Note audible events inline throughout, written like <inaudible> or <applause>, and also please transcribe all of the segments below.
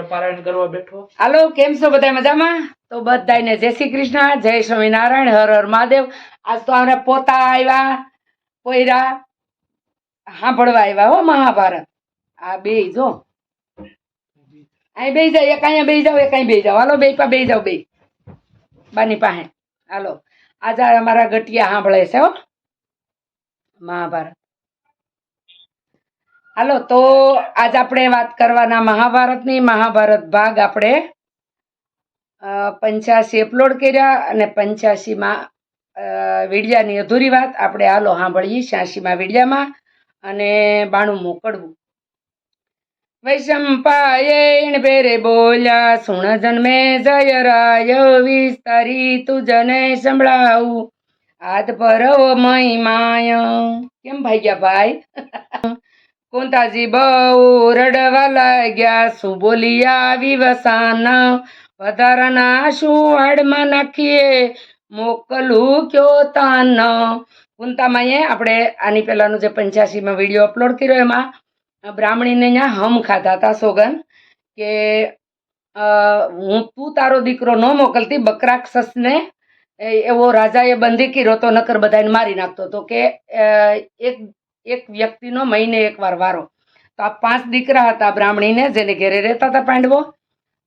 હવે પારાયણ કરવા બેઠો. હાલો, કેમ છો બધા મજામાં? તો બધાને જય શ્રી કૃષ્ણ, જય સ્વામિનારાયણ, હર હર મહાદેવ. આજ તો આપણે પોતા આવ્યા પોયરા સાંભળવા આવ્યા હો મહાભારત. આ બે જો. અહીં બે જાવ એક અહીંયા બે જાવ એક અહીં બે જાવ હાલો બે પા બે જાવ બે બાની પાસે. હાલો. આજે અમારા ગટિયા સાંભળે છે હો. મહાભારત. હાલો, તો આજ આપણે વાત કરવાના મહાભારતની. મહાભારત ભાગ આપણે પંચ્યાસી અપલોડ કર્યા અને પંચ્યાસીમાં વિડિયાની અધૂરી વાત. આપણે હાલો સાંભળીએ છ્યાસીમાં વિડિયામાં અને બાણું મોકળવું. વૈશંપાયણ ભેરે બોલ્યા, સુણ જન્મે જય રાય, વિસ્તારી તું જને સંભળાવું. હાથ ભરવો મહિમાય. કેમ ભાઈ ગયા ભાઈ? કુંતાજી બહુ રડવા લાગ્યા. શું બોલિયા વિવસાન વધારાના શું હાડમાં નાખીએ? મોકલું કયો તાન? કુંતામાએ આપણે આની પહેલાંનું જે પંચ્યાસીમાં વીડિયો અપલોડ કર્યો એમાં બ્રાહ્મણીને અહીંયા હમ ખાધા હતા સોગન કે હું, તું તારો દીકરો ન મોકલતી, બકરાક્ષસને એવો રાજાએ બંધી કર્યો તો નકર બધાને મારી નાખતો તો કે એક એક વ્યક્તિનો મહિને એકવાર વારો. તો આ પાંચ દીકરા હતા બ્રાહ્મણીને જેને ઘેરે રહેતા હતા પાંડવો.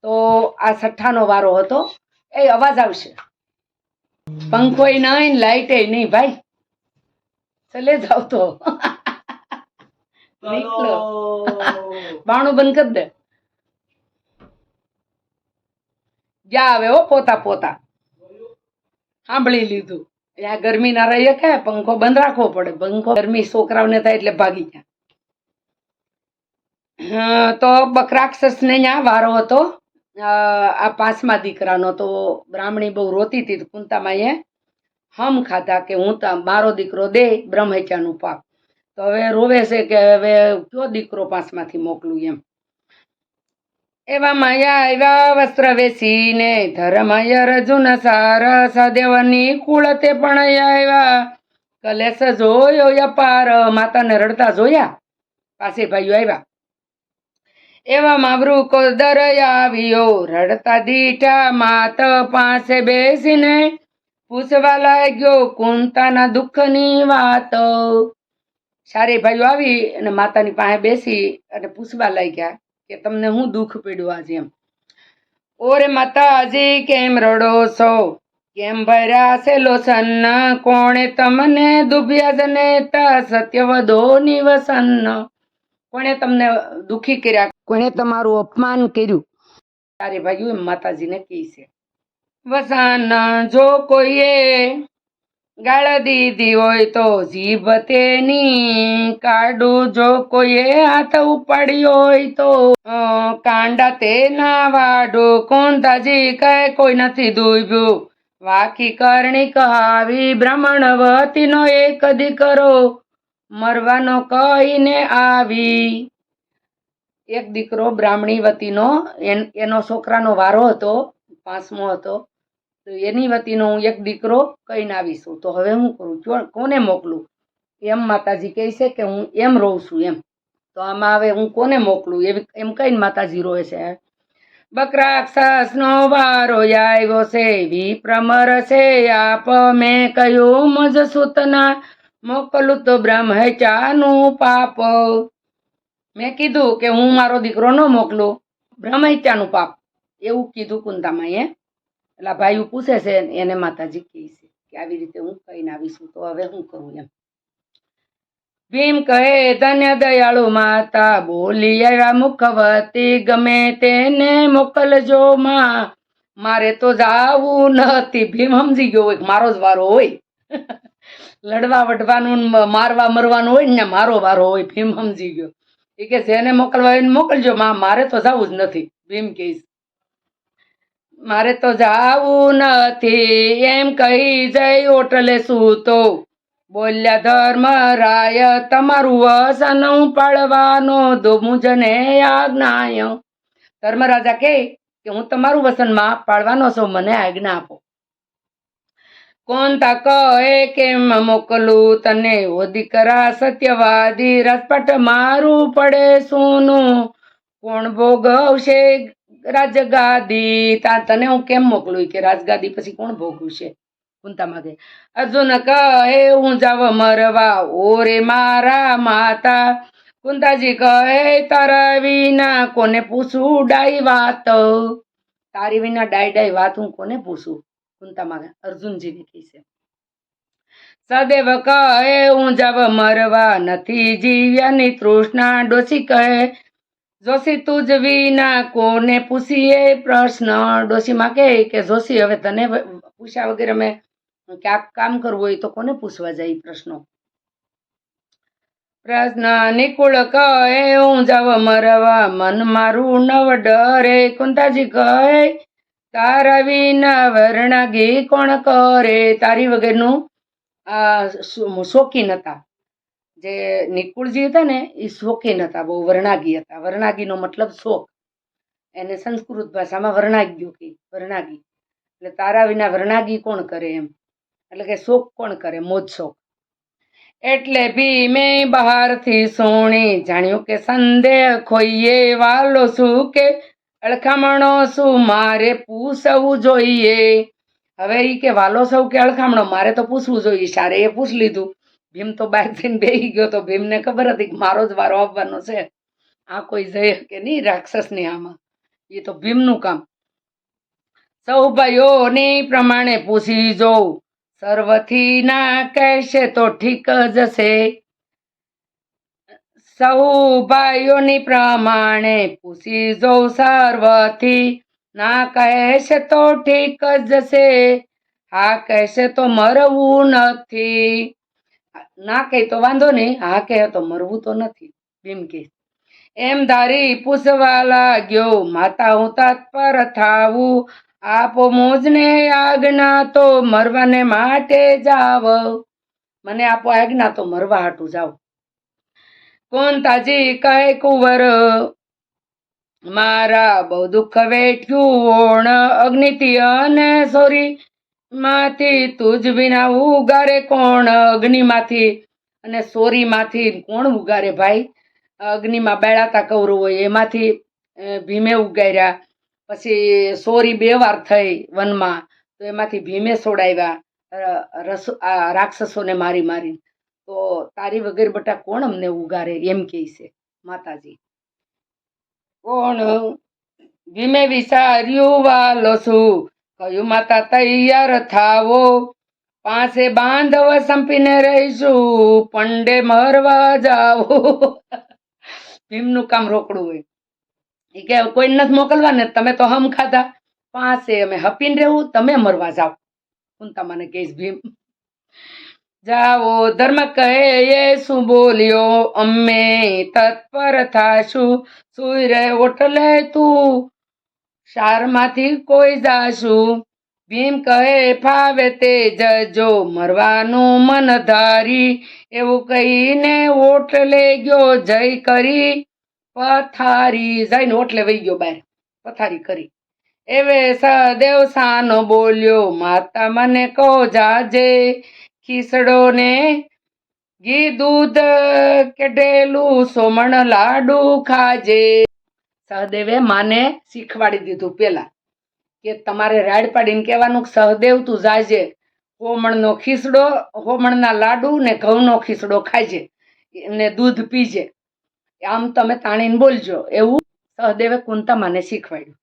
તો આ છઠ્ઠાનો વારો હતો. એ અવાજ આવશે. પંખોય નહીં લાઇટે નહીં ભાઈ. ચલે જાવ તો. નીકળો. બાણું બંધ કરી દે. જ્યાં આવે હો પોતા પોતા. સાંભળી લીધું. અહીંયા ગરમી ના રહીએ કે પંખો બંધ રાખવો પડે? પંખો ગરમી છોકરાઓને થાય એટલે ભાગી ગયા. તો બકરાક્ષસને ત્યાં વારો હતો. આ પાંચમા દીકરાનો તો બ્રાહ્મણી બહુ રોતી હતી તો કુંતામાએ હમ ખાધા કે હું તા મારો દીકરો દે બ્રહ્મહત્યાનું પાપ. તો હવે રોવે છે કે હવે કયો દીકરો પાંચમાંથી મોકલું એમ? એવા માયા આવ્યા વસ્ત્ર વેસીને ધર્મય રજુન સાર સદેવની કુળતે પણ આવ્યા. કલેશ જોયો અપાર, માતાને રડતા જોયા. પાસે ભાઈઓ આવ્યા. એવા માવરું કોદર આવ્યો, રડતા દીઠા માત પાસે બેસીને પૂછવા લાગ્યો, કુંતાના દુઃખની વાત. સારી ભાઈઓ આવી અને માતાની પાસે બેસી અને પૂછવા લાગ્યા કે તમને હું દુઃખ પીડવા આજે એમ. ઓરે માતાજી, કેમ રડો છો? કેમ ભર્યા છે લોસન કોણે તમને દુભ્યા જનેતા સત્યવદો નિવસન? કોણે તમને દુખી કર્યા? કોણે તમારું અપમાન કર્યું? તારે ભાઈ માતાજીને કહી છે. વસન જો કોઈએ ગાળ દીધી હોય તો જીભ તેની કાઢું જો કોઈએ હાથ ઉપાડ્યો હોય તો કાંડા તેના વાડો કોંતાજી કહે કોઈ નથી દુભ્યું વાકી કરણી કહાવી બ્રાહ્મણવતીનો એક દીકરો, મરવાનો કહીને આવી. એક દીકરો બ્રાહ્મણી વતીનો એન- એનો છોકરાનો વારો હતો, પાંચમો હતો. તો એની વતીનો હું એક દીકરો કહીને આવીશું. તો હવે હું કરું? કોને મોકલું? એમ માતાજી કહે છે કે હું એમ રહું છું એમ. તો આમાં હવે હું કોને મોકલું? એવી એમ કહીને માતાજી રોવે છે. બકરાક્ષસ નો વારો આવ્યો છે. વિપ્રમર છે આપ મેં કહ્યું મજ સૂતના. મોકલું તો બ્રહ્મચાનું પાપ. મેં કીધું કે હું મારો દીકરો ન મોકલું. બ્રહ્મચાનું પાપ. એવું કીધું કુંતામાએ એટલે ભાઈ પૂછે છે એને માતાજી કહે છે કે આવી રીતે હું કહીને આવીશું તો હવે હું કરું એમ. ભીમ કહે ધન્ય દયાળુ માતા, બોલી આવ્યા મુખવતી, ગમે તેને મોકલજો માં. મારે તો જાવું નથી. ભીમ સમજી ગયો હોય મારો જ વારો હોય. <laughs> લડવા વઢવાનું મારવા મરવાનું હોય ને મારો વારો હોય, ભીમ સમજી ગયો. એ કે જેને મોકલવા એને મોકલજો માં, મારે તો જવું જ નથી. ભીમ કહીશ મારે તો જાવું નથી. એમ કહી જઈ ઓટલે સૂતો. બોલ્યા ધર્મ રાય તમારું વસન પાળવાનો દો મુજને આજ્ઞાય. ધર્મરાજા કે હું તમારું વસનમાં પાળવાનો છું, મને આજ્ઞા આપો. કોણ તા કહે કેમ મોકલું તને? ઓ દીકરા સત્યવાદી રસપટ મારું પડે સોનું. કોણ ભોગવશે રાજગાદી, તા તને હું કેમ મોકલું? કે રાજગાદી પછી કોણ ભોગવું છે? કુંતા માગે, અર્જુન કહે, હું જાવ મરવા. ઓરે મારા માતા. કુંતાજી કહે, તારા વિના કોને પૂછું ડાઈ વાત? તારી વિના ડાઈ ડાઈ વાત હું કોને પૂછું? કુંતા માગે, અર્જુનજીને કહે છે સદેવ કહે, હું જાવ મરવા. નથી જીવ્યાની તૃષ્ણા ડોસી કહે જોશી, તું જ વિના કોને પૂછીએ? પ્રશ્ન. ડોશીમાં કહે કે, જોશી, હવે તને પૂછ્યા વગેરે અમે ક્યાંક કામ કરવું હોય તો કોને પૂછવા જાય? પ્રશ્નો. પ્રશ્ન. નિકુળ કહે હું જાવ મરવા મન મારું નવ ડરે. કુંતાજી કહે, તારા વિના વર્ણાગી કોણ કરે? તારી વગરનું શોખીન હતા. જે નિકુળજી હતા ને, એ શોખીન હતા, બહુ વર્ણાગી હતા. વર્ણાગીનો મતલબ શોખ. એને સંસ્કૃત ભાષામાં વર્ણાગ્યો કે વર્ણાગી. એટલે તારા વિના વર્ણાગી કોણ કરે એમ? એટલે કે શોખ કોણ કરે? મોજ શોખ. એટલે ભીમે બહારથી સોણી જાણ્યું કે સંદેહ ખોઈએ વાલો શું કે? અળખામણો શું મારે પૂછવું જોઈએ? હવે એ કે વાલો સૌ કે અળખામણો? મારે તો પૂછવું જોઈએ. સારે એ પૂછ લીધું. ભીમ તો બહાર થઈને બેહી ગયો તો ભીમને ખબર હતી કે મારો જ વારો આવવાનો છે. આ કોઈ જય કે નહીં રાક્ષસની આમાં? એ તો ભીમનું કામ. સૌ ભાઈઓને પ્રમાણે પૂછી જોઉં. સર્વથી ના કહેશે તો ઠીક જશે સૌ ભાઈઓની પ્રમાણે પૂછી જોઉં સર્વથી ના કહેશે તો ઠીક જશે હા, કહેશે તો મરવું નથી. ના કહે તો વાંધો નહીં. હા કહે તો મરવું તો નથી. ભીમ કે એમ ધારી પૂછવા લાગ્યો, માતા, હું તત્પર થાવું. આપો મોજને આજ્ઞા તો મરવાને માટે જાવ મને આપો આજ્ઞા તો મરવા હાટું જાવ કોંતાજી કહે કુંવર? મારા બહુ દુઃખ વેઠ્યું ઓણ અગ્નિતિ અને સોરી. માંથી તુજ વિના ઉગારે કોણ અગ્નિમાંથી? અને સોરીમાંથી કોણ ઉગારે ભાઈ? અગ્નિમાં બેળાતા કૌરવ હોય એમાંથી ભીમે ઉગાર્યા. પછી સોરી બે વાર થઈ વનમાં, તો એમાંથી ભીમે છોડાવ્યા રસ રાક્ષસોને મારી મારી તો તારી વગર બટા કોણ અમને ઉગારે એમ કહે છે માતાજી. કોણ? ભીમે વિચાર્યું વાલો છું. કયું માતા તૈયાર થાવો પાસે બાંધવ સંપીને રહીશું. પંડે મરવા જાવો <laughs> ભીમનું કામ રોકડું હોય. એ કે, કોઈ નથી મોકલવા ને તમે તો હમ ખાધા. પાસે અમે હપીને રહેવું, તમે મરવા જાઓ. કુંતા મને કહીશ, ભીમ, જાઓ, ધર્મ કહે એ શું બોલ્યો? અમે તત્પર થાશું. સુઈ રહે ઓટલે તું. શારમાંથી કોઈ જાશું. ભીમ કહે, ફાવે તે જજો, મરવાનું મન ધારી. એવું કહીને ઓટલે ગયો જય કરી. પથારી જઈને ઓટલે વહી ગયો બહાર. પથારી કરી. એવે સદેવ સાનો બોલ્યો, માતા મને કહો જાજે. ખીસડો ને ઘી દૂધ કેટેલું સોમણ લાડુ ખાજે. સહદેવે માને શીખવાડી દીધું પેલા કે તમારે રાડ પાડીને કહેવાનું સહદેવ તું જાજે હોમણનો ખીસડો, હોમણના લાડુ ને ઘઉંનો ખીસડો ખાજે ને દૂધ પીજે આમ તમે તાણીને બોલજો. એવું સહદેવે કુંતામાને શીખવાડ્યું.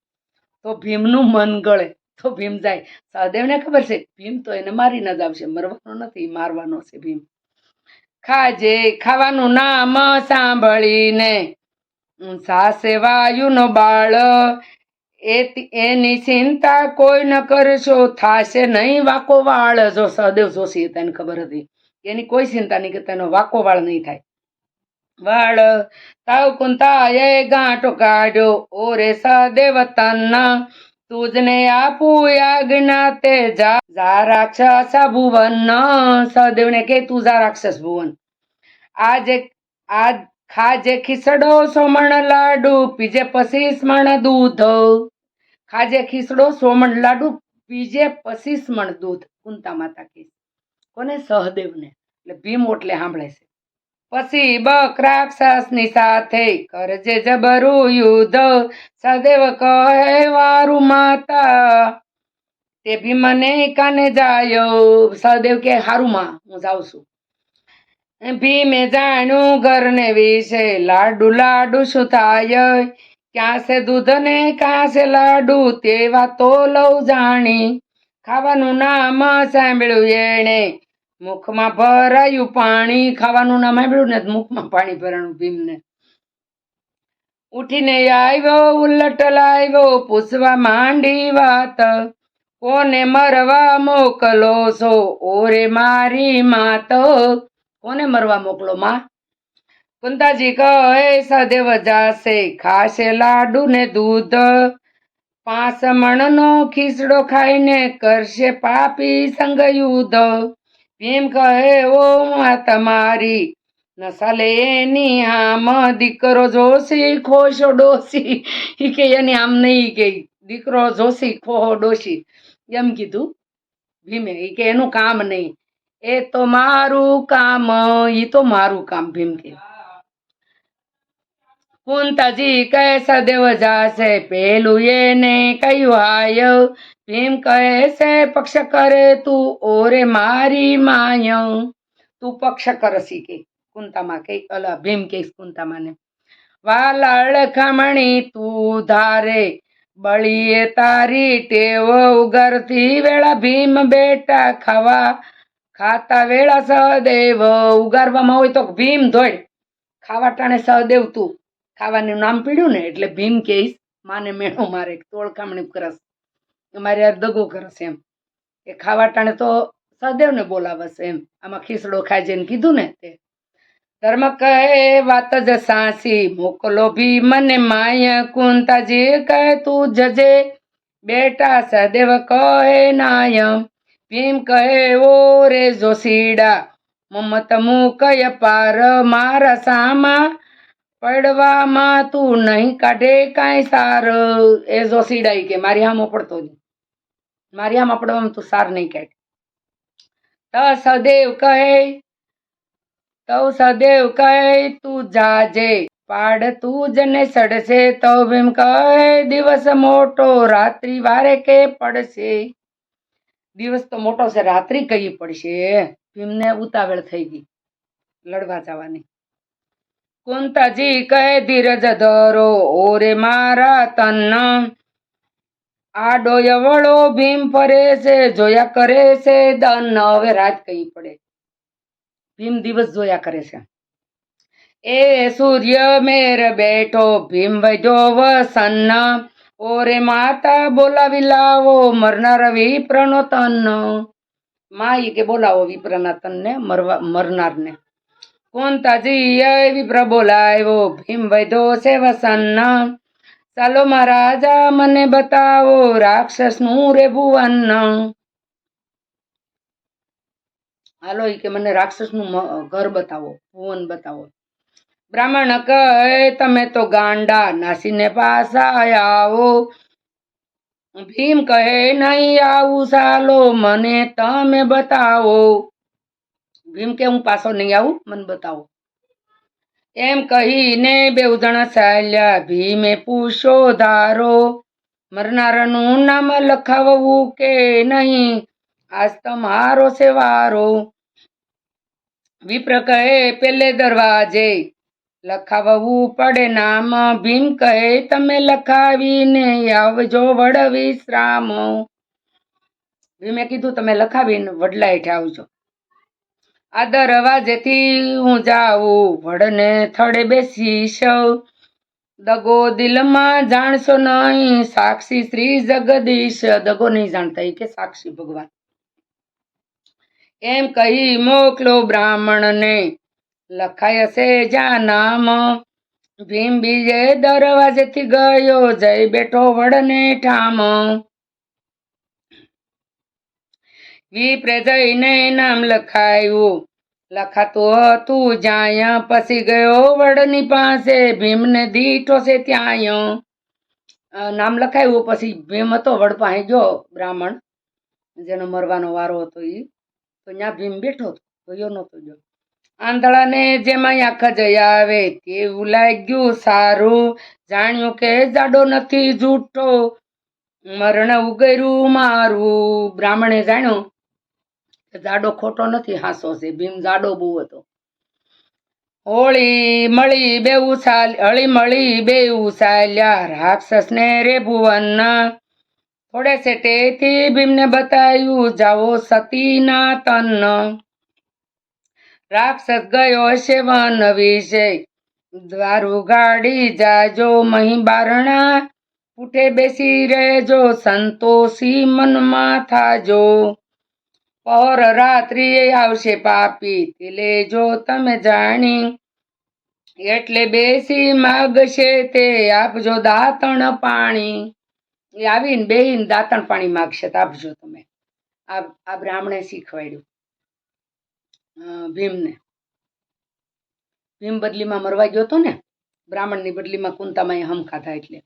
તો ભીમનું મન ગળે, તો ભીમ જાય. સહદેવને ખબર છે, ભીમ તો એને મારીને જ આવશે. મરવાનો નથી, મારવાનો છે ભીમ. ખાજે ખાવાનું નામ સાંભળીને સાસે વાયુનો બાળ. એ એની ચિંતા કોઈ ન કરશો, થાશે નહીં વાકો વાળ. જો સહદેવ જોશી તને ખબર હતી. એની કોઈ ચિંતા નહીં કે તેનો વાકો વાળ નહીં થાય. વાળ, તાવ કુંતા એ ગાંઠો કાઢ્યો. ઓરે સહદેવ તન્ના, તુજને આપું આજ્ઞા તે જા જા રાક્ષસ ભુવન, સહદેવને કે તું જા રાક્ષસ ભુવન. આજે, આજ ખાજે ખીસડો સોમણ લાડુ, પીજે પછી મણ દૂધ. ખાજે ખીસડો સોમણ લાડુ, પીજે પછી મણ દૂધ. કુંતા માતા કે કોને? સહદેવને. એટલે ભીમ ઓટલે સાંભળે છે. પછી બકરાક્ષસની સાથે કરજે જબરું યુદ્ધ. સદેવ કહે, વારું માતા, તે ભીમને કાને જાયો? સહદેવ કે હારું માં હું જાઉં છું. ભીમે જાણ્યું ઘરને વિશે. લાડુ લાડુ શું થાય? ક્યાં છે દૂધ ને છે લાડુ? તે વાતો લઉં જાણી. ખાવાનું નામ સાંભળ્યું એણે. મુખમાં ભરાયું પાણી. ખાવાનું નામ સાંભળ્યું ને મુખમાં પાણી ભરાણું ભીમને. ઉઠીને આવ્યો, ઉલટ લાવ્યો, પૂછવા માંડી વાત. કોને મરવા મોકલો છો? ઓરે મારી માત. કોને મરવા મોકલો, માં? કુંતાજી કહે સદેવ, જાશે ખાશે લાડુ ને દૂધ. પાંચ મણનો ખીચડો ખાઈને કરશે પાપી સંગ યુદ્ધ ભીમ કહે ઓ માં તમારી નસાલે એની આમ દીકરો જોશી ખોશો ડોશી. એ કે એની આમ નહીં કે, દીકરો જોશી ખોહો ડોશી. એમ કીધું ભીમે. ઈ કે એનું કામ નહીં. એ તો મારું કામ, ઈ તો મારું કામ ભીમ કે. કુંતાજી કહે, સદેવ જાશે પેલું એને કહ્યું હાય ભીમ કહે છે પક્ષ કરે તું ઓરે મારી માય. તું પક્ષ કરસી કે? કુંતામાં કે અલા ભીમ કે કુંતામાને વાલાળ ખમણી તું ધારે, બળીએ તારી ટેવ ઉગરતી વેળા ભીમ બેટા ખાવા. ખાતા વેળા સહદેવ, ઉગારવામાં હોય તો ભીમ ધોય ખાવા ટાણે સહદેવ તું. ખાવાનું નામ પીડ્યું ને એટલે ભીમ કહીશ, માને મેણો મારે તોળખામણી કરસ. મારે યાર દગો કરસ એમ. એ ખાવા ટાણે તો સહદેવને બોલાવશે એમ. આમાં ખીસડો ખાજે કીધું ને તે. ધર્મ કહે, વાત જ સાસી. મોકલો ભી મને માય કુંતાજી કહે તું જજે. બેટા સદેવ કહે નાય ભીમ કહે ઓ રે જોશીડા, મમત મુકય પાર મારા સામા. પડવામાં તું નહીં કાઢે કાંઈ સાર. એ જોશીડાઈ કે, મારી આમ પડતો નહીં. મારી આમ પડવામાં તું સાર નહીં કાઢ. તો સદેવ કહે, તો સદેવ કહે, તું જાજે. પાડ તું જને સડશે. તો ભીમ કહે, દિવસ મોટો, રાત્રિ વારે કે પડશે? દિવસ તો મોટો છે, રાત્રિ કહી પડશે? ભીમને ઉતાવળ થઈ ગઈ. લડવા જવાની. કુંતાજી કહે, ધીરજ ધરો, ઓરે મારા તન. આડો યવળો ભીમ ફરે છે, જોયા કરે છે દન. હવે રાત કહી પડે? ભીમ દિવસ જોયા કરે છે. એ સૂર્ય મેર બેઠો, ભીમ વૈજો વસન. ઓરે માતા બોલાવી લાવો મરનાર વિપ્રનો તન માઈ કે બોલાવો વિપ્રના તનને મરવા, મરનારને. કોંતાજી એ વિપ્ર બોલાવ્યો, ભીમ વૈધો છે વસન ચાલો મહારાજા મને બતાવો, રાક્ષસનું રે ભુવન. હાલો કે મને રાક્ષસનું નું ઘર બતાવો, ભુવન બતાવો. બ્રાહ્મણ કહે, તમે તો ગાંડા નાસીને પાસા આવો. ભીમ કહે, નહીં આવું ચાલો મને તમે બતાવો. ભીમ કે, હું પાછો નહીં આવું, મને બતાવો. એમ કહીને બેઉ જણા ચાલ્યા, ભીમે પૂછો, ધારો, મરનારાનું નામ લખાવવું કે નહીં? આજ તમારો છે વારો. વિપ્ર કહે, પેલે દરવાજે લખાવવું પડે નામ. ભીમ કહે, તમે લખાવીને આવજો વડ વિશ્રામ ભીમે કીધું, તમે લખાવીને વડલા હેઠે આવજો. આ દરવાજેથી હું જાઉં, વડને થડે બેસીશ. દગો દિલમાં જાણશો નહીં, સાક્ષી શ્રી જગદીશ. દગો નહીં જાણતા કે સાક્ષી ભગવાન. એમ કહી મોકલો બ્રાહ્મણને. લખાય છે જ્યાં નામ. ભીમ બીજે દરવાજેથી ગયો, જય બેઠો વડને ઠામ. વિપ્રે જઈને નામ લખાયું. લખાતું હતું, જ્યાં પછી ગયો વડની પાસે, ભીમને દીઠો છે ત્યાં નામ લખાયું, પછી ભીમ હતો, વડ પાસે ગયો, બ્રાહ્મણ. જેનો મરવાનો વારો હતો એ તો ત્યાં ભીમ બેઠો હતો, ગયો નહોતો ગયો. આંધળાને જેમાં આંખ જઈ આવે તેવું લાગ્યું સારું. જાણ્યું કે જાડો નથી જૂઠો. મરણ ઉગર્યું મારું. બ્રાહ્મણે જાણ્યું કે જાડો ખોટો નથી, હાસો છે, ભીમ જાડો બહુ હતો. હોળી મળી બે સાલ, હળી મળી બેઉ સાલ્યા, રાક્ષસને રે ભુવન. થોડે સેટેથી ભીમને બતાવ્યું, જાઓ સતીના તન રાક્ષસ ગયો હશે વન વિશે દ્વારું ગાડી જાજો મહી બારણા ઉઠે બેસી રહેજો, સંતોષી મનમાં થાજો. પહોર રાત્રિએ આવશે પાપી તે લેજો તમે જાણી, એટલે બેસી માગશે તે, આપજો દાતણ પાણી. આવીને બેહીને દાતણ પાણી માગશે તો આપજો તમે. આ બ્રાહ્મણે શીખવાડ્યું. ભીમને. ભીમ બદલીમાં મરવા ગયો હતો ને, બ્રાહ્મણની બદલીમાં કુંતામાં હમખા થાય એટલે.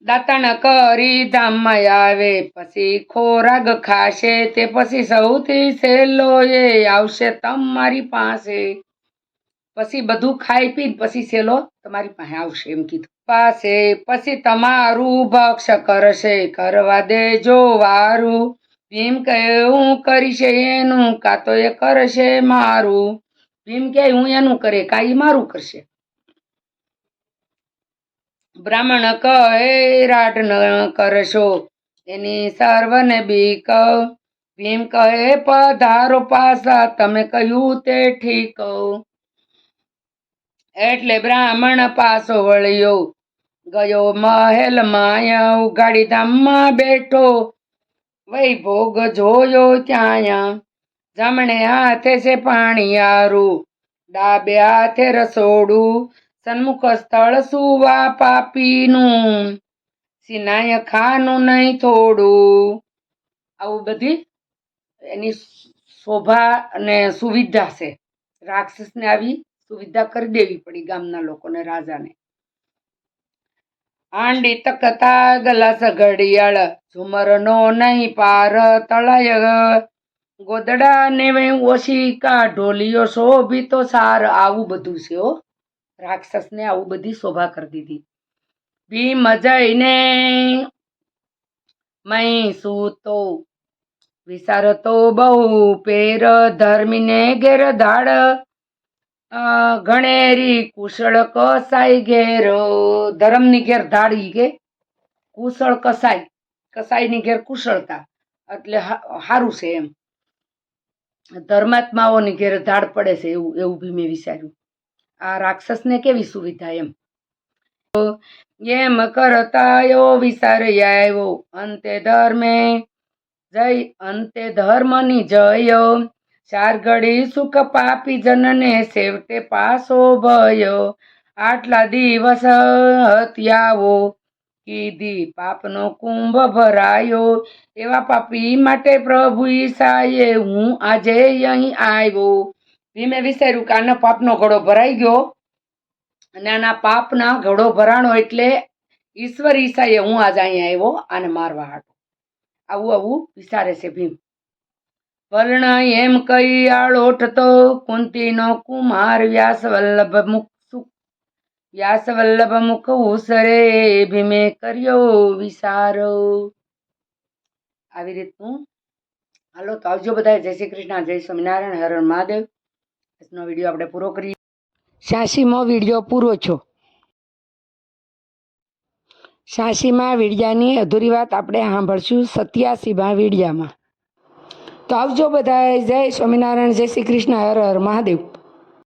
દાતણ કરી ધામમાં આવે, પછી ખોરાક ખાશે, તે પછી સૌથી સહેલો એ આવશે તમારી પાસે. પછી બધું ખાઈ પી પછી સેલો તમારી પાસે આવશે એમ કીધું. પાસે, પછી તમારું ભક્ષ કરશે, કરવા દેજો વારું. ભીમ કહે હું કરીશ એનું કાં તો એ કરશે મારું? ભીમ કહે હું એનું કરે, કાં મારું કરશે? બ્રાહ્મણ કહે રાટ ન કરશો, એની સર્વને બીક ભીમ કહે પધારો પાસા, તમે કહ્યું તે ઠીક એટલે બ્રાહ્મણ પાસો વળ્યો, ગયો મહેલ માયા ઉગાડી ધામમાં બેઠો. વૈભોગ જોયો ત્યાં જમણે હાથે છે પાણીયારું ડાબે હાથે રસોડું, સન્મુખ સ્થળ સુવા પાપીનું. સિનાય ખાનું નહીં થોડું. આવું બધી એની શોભા અને સુવિધા છે. રાક્ષસને આવી સુવિધા કરી દેવી પડી ગામના લોકોને, રાજાને. આંડી તકતા ગલાસ ઘડિયાળ ઝુમરનો નહીં પાર તળાય ગોદડા ને ઓશિકા ઢોલિયો શોભિતો સાર આવું બધું છે હો રાક્ષસને આવું બધી શોભા કરી દીધી ભીમ જઈને મય સૂતો વિચારતો બહુ પેર ધર્મીને ઘેર ધાડ અ, ગણેરી કુશળ કસાઈ ઘેર, ધર્મની ઘેર ધાડી કે કુશળ કસાઈ, કસાઈની ઘેર કુશળતા, એટલે સારું છે એમ. ધર્માત્માઓની ઘેર ધાડ પડે છે એવું એવું બી મેં વિચાર્યું. આ રાક્ષસને કેવી સુવિધા એમ? એમ કરતા એવો વિચાર આવ્યો, અંતે ધર્મે જય, અંતે ધર્મની જય ચાર ઘડી સુખ પાપી જનને સેવટે પાસો ભયો. આટલા દિવસ હત્યાવો કીધી પાપનો કુંભ ભરાયો. એવા પાપી માટે પ્રભુ ઈસાએ હું આજે અહીં આવ્યો. ભીમે વિચાર્યું કે પાપનો ઘડો ભરાઈ ગયો. અને આના પાપના ઘડો ભરાણો એટલે ઈશ્વર ઈસાએ હું આજે અહીં આવ્યો આને મારવા હાટો. આવું આવું વિચારે છે ભીમ. વર્ણ એમ કઈ આળોટતો કુંતીનો કુમાર વ્યાસવલ્લભ મુખ સુ- વ્યાસ મુખ ઉસરે ભીમે કર્યો વિસારો. આવી રીતનું. હાલો, તો આવજો બધા જય શ્રી કૃષ્ણ, જય સ્વામિનારાયણ, હર હર મહાદેવ. આજનો વીડિયો આપણે પૂરો કરીએ. સાસીમો વીડિયો પૂરો છો. સાસીમાં વિડિયાની અધૂરી વાત આપણે સાંભળશું સત્યાસીમાં વિડિયામાં. તો આવજો બધા જય સ્વામિનારાયણ જય શ્રી કૃષ્ણ હર હર મહાદેવ.